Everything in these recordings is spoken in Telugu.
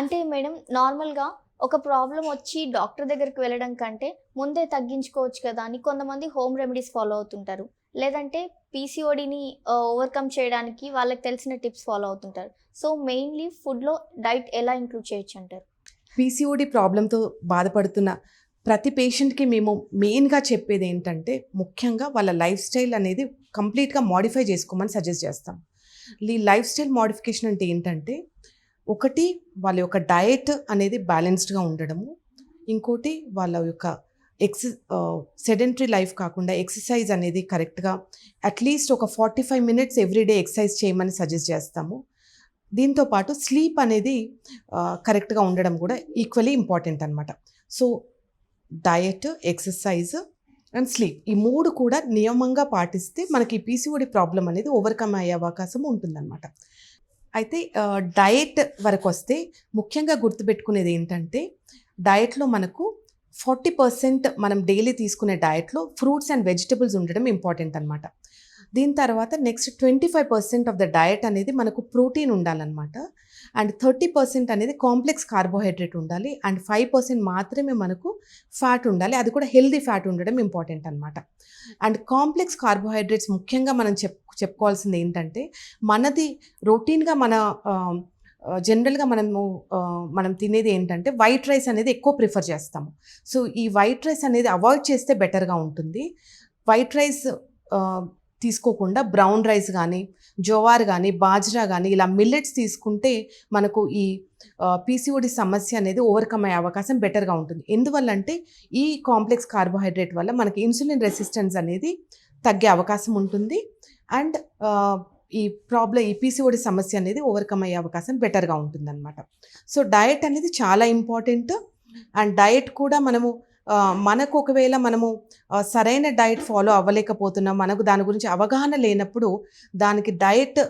అంటే మేడం నార్మల్గా ఒక ప్రాబ్లం వచ్చి డాక్టర్ దగ్గరికి వెళ్ళడం కంటే ముందే తగ్గించుకోవచ్చు కదా అని కొంతమంది హోమ్ రెమెడీస్ ఫాలో అవుతుంటారు. లేదంటే పీసీఓడిని ఓవర్కమ్ చేయడానికి వాళ్ళకి తెలిసిన టిప్స్ ఫాలో అవుతుంటారు. సో మెయిన్లీ ఫుడ్లో డైట్ ఎలా ఇంక్లూడ్ చేయొచ్చు అంటారు? పీసీఓడి ప్రాబ్లంతో బాధపడుతున్న ప్రతి పేషెంట్కి మేము మెయిన్గా చెప్పేది ఏంటంటే ముఖ్యంగా వాళ్ళ లైఫ్ స్టైల్ అనేది కంప్లీట్గా మాడిఫై చేసుకోమని సజెస్ట్ చేస్తాం. ఈ లైఫ్ స్టైల్ మాడిఫికేషన్ అంటే ఏంటంటే ఒకటి వాళ్ళ యొక్క డయట్ అనేది బ్యాలెన్స్డ్గా ఉండడము. ఇంకోటి వాళ్ళ యొక్క ఎక్స్ సెడెంటరీ లైఫ్ కాకుండా ఎక్సర్సైజ్ అనేది కరెక్ట్గా అట్లీస్ట్ ఒక forty five minutes everyday exercise చేయమని సజెస్ట్ చేస్తాము. దీంతో పాటు స్లీప్ అనేది కరెక్ట్గా ఉండడం కూడా ఈక్వలీ ఇంపార్టెంట్ అనమాట so diet exercise and sleep ఈ మూడు కూడా నియమంగా పాటిస్తే మనకి పీసీఓడి ప్రాబ్లం అనేది ఓవర్కమ్ అయ్యే అవకాశం ఉంటుందన్నమాట. అయితే డయట్ వరకు వస్తే ముఖ్యంగా గుర్తుపెట్టుకునేది ఏంటంటే డయట్లో మనకు ఫార్టీ పర్సెంట్ మనం డైలీ తీసుకునే డయట్లో ఫ్రూట్స్ అండ్ వెజిటబుల్స్ ఉండడం ఇంపార్టెంట్ అనమాట దీని తర్వాత next twenty five percent of the diet అనేది మనకు ప్రోటీన్ ఉండాలన్నమాట. అండ్ థర్టీ పర్సెంట్ అనేది కాంప్లెక్స్ కార్బోహైడ్రేట్ ఉండాలి అండ్ ఫైవ్ పర్సెంట్ మాత్రమే మనకు ఫ్యాట్ ఉండాలి. అది కూడా హెల్దీ ఫ్యాట్ ఉండడం ఇంపార్టెంట్ అనమాట అండ్ కాంప్లెక్స్ కార్బోహైడ్రేట్స్ ముఖ్యంగా మనం చెప్ చెప్పుకోవాల్సింది ఏంటంటే మనది రొటీన్గా మన జనరల్గా మనము మనం తినేది ఏంటంటే వైట్ రైస్ అనేది ఎక్కువ ప్రిఫర్ చేస్తాము. సో ఈ వైట్ రైస్ అనేది అవాయిడ్ చేస్తే బెటర్గా ఉంటుంది. వైట్ రైస్ తీసుకోకుండా బ్రౌన్ రైస్ కానీ జోవార్ కానీ బాజ్రా కానీ ఇలా మిల్లెట్స్ తీసుకుంటే మనకు ఈ పీసీఓడి సమస్య అనేది ఓవర్కమ్ అయ్యే అవకాశం బెటర్గా ఉంటుంది. ఎందువల్ల అంటే ఈ కాంప్లెక్స్ కార్బోహైడ్రేట్ వల్ల మనకి ఇన్సులిన్ రెసిస్టెన్స్ అనేది తగ్గే అవకాశం ఉంటుంది. అండ్ ఈ ప్రాబ్లం ఈ పీసీఓడి సమస్య అనేది ఓవర్కమ్ అయ్యే అవకాశం బెటర్గా ఉంటుందన్నమాట. సో డయట్ అనేది చాలా ఇంపార్టెంట్. అండ్ డయట్ కూడా మనము మనకు ఒకవేళ మనము సరైన డైట్ ఫాలో అవ్వలేకపోతున్నాం మనకు దాని గురించి అవగాహన లేనప్పుడు దానికి డైట్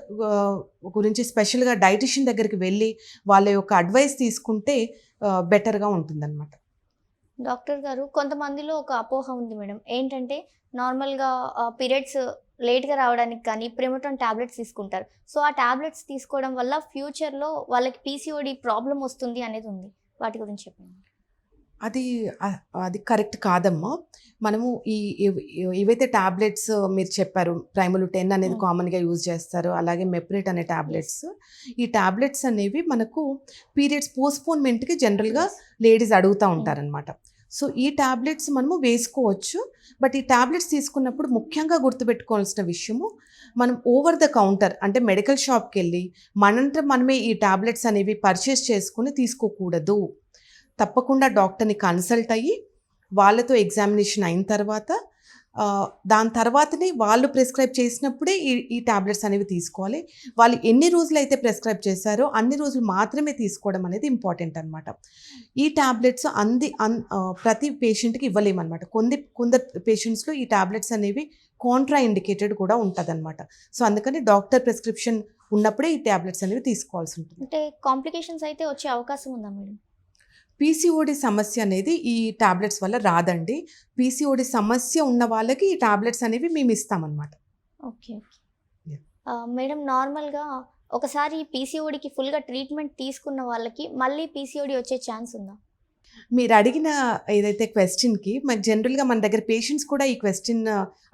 గురించి స్పెషల్గా డైటిషియన్ దగ్గరికి వెళ్ళి వాళ్ళ యొక్క అడ్వైస్ తీసుకుంటే బెటర్గా ఉంటుందన్నమాట. డాక్టర్ గారు కొంతమందిలో ఒక అపోహ ఉంది మేడం. ఏంటంటే నార్మల్గా పీరియడ్స్ లేట్గా రావడానికి కానీ ప్రిమోటోన్ ట్యాబ్లెట్స్ తీసుకుంటారు. సో ఆ ట్యాబ్లెట్స్ తీసుకోవడం వల్ల ఫ్యూచర్లో వాళ్ళకి పీసీఓడి ప్రాబ్లం వస్తుంది అనేది ఉంది. వాటి గురించి చెప్పండి. అది అది కరెక్ట్ కాదమ్మా. మనము ఈ ఏవైతే టాబ్లెట్స్ మీరు చెప్పారు ప్రైమలు టెన్ అనేది. కామన్గా యూజ్ చేస్తారు అలాగే మెప్రిట్ అనే టాబ్లెట్స్ ఈ టాబ్లెట్స్ అనేవి మనకు పీరియడ్స్ పోస్ట్పోన్మెంట్కి జనరల్గా లేడీస్ అడుగుతూ ఉంటారనమాట సో ఈ టాబ్లెట్స్ మనము వేసుకోవచ్చు బట్ ఈ టాబ్లెట్స్ తీసుకున్నప్పుడు ముఖ్యంగా గుర్తుపెట్టుకోవాల్సిన విషయము మనం ఓవర్ ద కౌంటర్ అంటే మెడికల్ షాప్కి వెళ్ళి మనంతా మనమే ఈ టాబ్లెట్స్ అనేవి పర్చేస్ చేసుకుని తీసుకోకూడదు. తప్పకుండా డాక్టర్ని కన్సల్ట్ అయ్యి వాళ్ళతో ఎగ్జామినేషన్ అయిన తర్వాత దాని తర్వాతనే వాళ్ళు ప్రిస్క్రైబ్ చేసినప్పుడే ఈ ఈ ట్యాబ్లెట్స్ అనేవి తీసుకోవాలి. వాళ్ళు ఎన్ని రోజులు అయితే ప్రిస్క్రైబ్ చేశారో అన్ని రోజులు మాత్రమే తీసుకోవడం అనేది ఇంపార్టెంట్ అనమాట ఈ టాబ్లెట్స్ అంది అన్ ప్రతి పేషెంట్కి ఇవ్వలేమన్నమాట. కొంది కొందరు పేషెంట్స్లో ఈ ట్యాబ్లెట్స్ అనేవి కాంట్రా ఇండికేటెడ్ కూడా ఉంటుందన్నమాట. సో అందుకని డాక్టర్ ప్రిస్క్రిప్షన్ ఉన్నప్పుడే ఈ ట్యాబ్లెట్స్ అనేవి తీసుకోవాల్సి ఉంటుంది. అంటే కాంప్లికేషన్స్ అయితే వచ్చే అవకాశం ఉందా మేడం? పీసీఓడి సమస్య అనేది ఈ టాబ్లెట్స్ వల్ల రాదండి. పీసీఓడి సమస్య ఉన్న వాళ్ళకి ఈ టాబ్లెట్స్ అనేవి మేము ఇస్తామన్నమాట. ఓకే. మేడం నార్మల్గా ఒకసారి పీసీఓడికి ఫుల్గా ట్రీట్మెంట్ తీసుకున్న వాళ్ళకి మళ్ళీ పీసీఓడి వచ్చే ఛాన్స్ ఉందా? మీరు అడిగిన ఏదైతే క్వశ్చన్కి మరి జనరల్గా మన దగ్గర పేషెంట్స్ కూడా ఈ క్వశ్చన్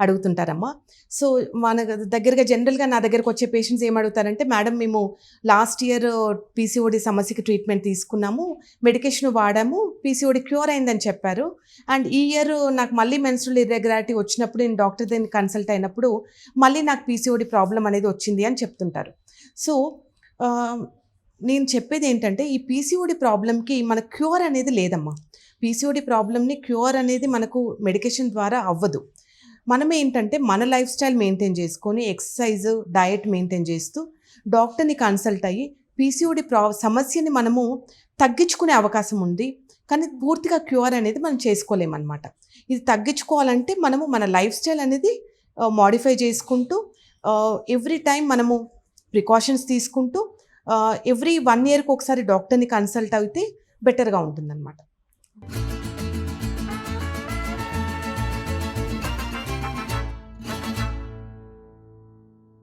అడుగుతుంటారమ్మా. సో మన దగ్గరగా జనరల్గా నా దగ్గరకు వచ్చే పేషెంట్స్ ఏం అడుగుతారంటే మేడం మేము లాస్ట్ ఇయర్ పీసీఓడి సమస్యకి ట్రీట్మెంట్ తీసుకున్నాము మెడికేషన్ వాడాము పీసీఓడి క్యూర్ అయిందని చెప్పారు. అండ్ ఈ ఇయర్ నాకు మళ్ళీ మెన్స్ట్రల్ ఇర్రెగ్యులారిటీ వచ్చినప్పుడు నేను డాక్టర్ దగ్గర కన్సల్ట్ అయినప్పుడు మళ్ళీ నాకు పీసీఓడి ప్రాబ్లం అనేది వచ్చింది అని చెప్తుంటారు. సో నేను చెప్పేది ఏంటంటే ఈ పీసీఓడి ప్రాబ్లంకి మన క్యూర్ అనేది లేదమ్మా. పీసీఓడి ప్రాబ్లమ్ని క్యూర్ అనేది మనకు మెడికేషన్ ద్వారా అవ్వదు. మనం ఏంటంటే మన లైఫ్ స్టైల్ మెయింటైన్ చేసుకొని ఎక్సర్సైజ్ డయట్ మెయింటైన్ చేస్తూ డాక్టర్ని కన్సల్ట్ అయ్యి పీసీఓడి ప్రా సమస్యని మనము తగ్గించుకునే అవకాశం ఉంది. కానీ పూర్తిగా క్యూర్ అనేది మనం చేసుకోలేమన్నమాట. ఇది తగ్గించుకోవాలంటే మనము మన లైఫ్ స్టైల్ అనేది uh, మాడిఫై చేసుకుంటూ uh, ఎవ్రీ టైం మనము ప్రికాషన్స్ తీసుకుంటూ ఎవ్రీ వన్ ఇయర్కి ఒకసారి డాక్టర్ని కన్సల్ట్ అయితే బెటర్గా ఉంటుందన్నమాట.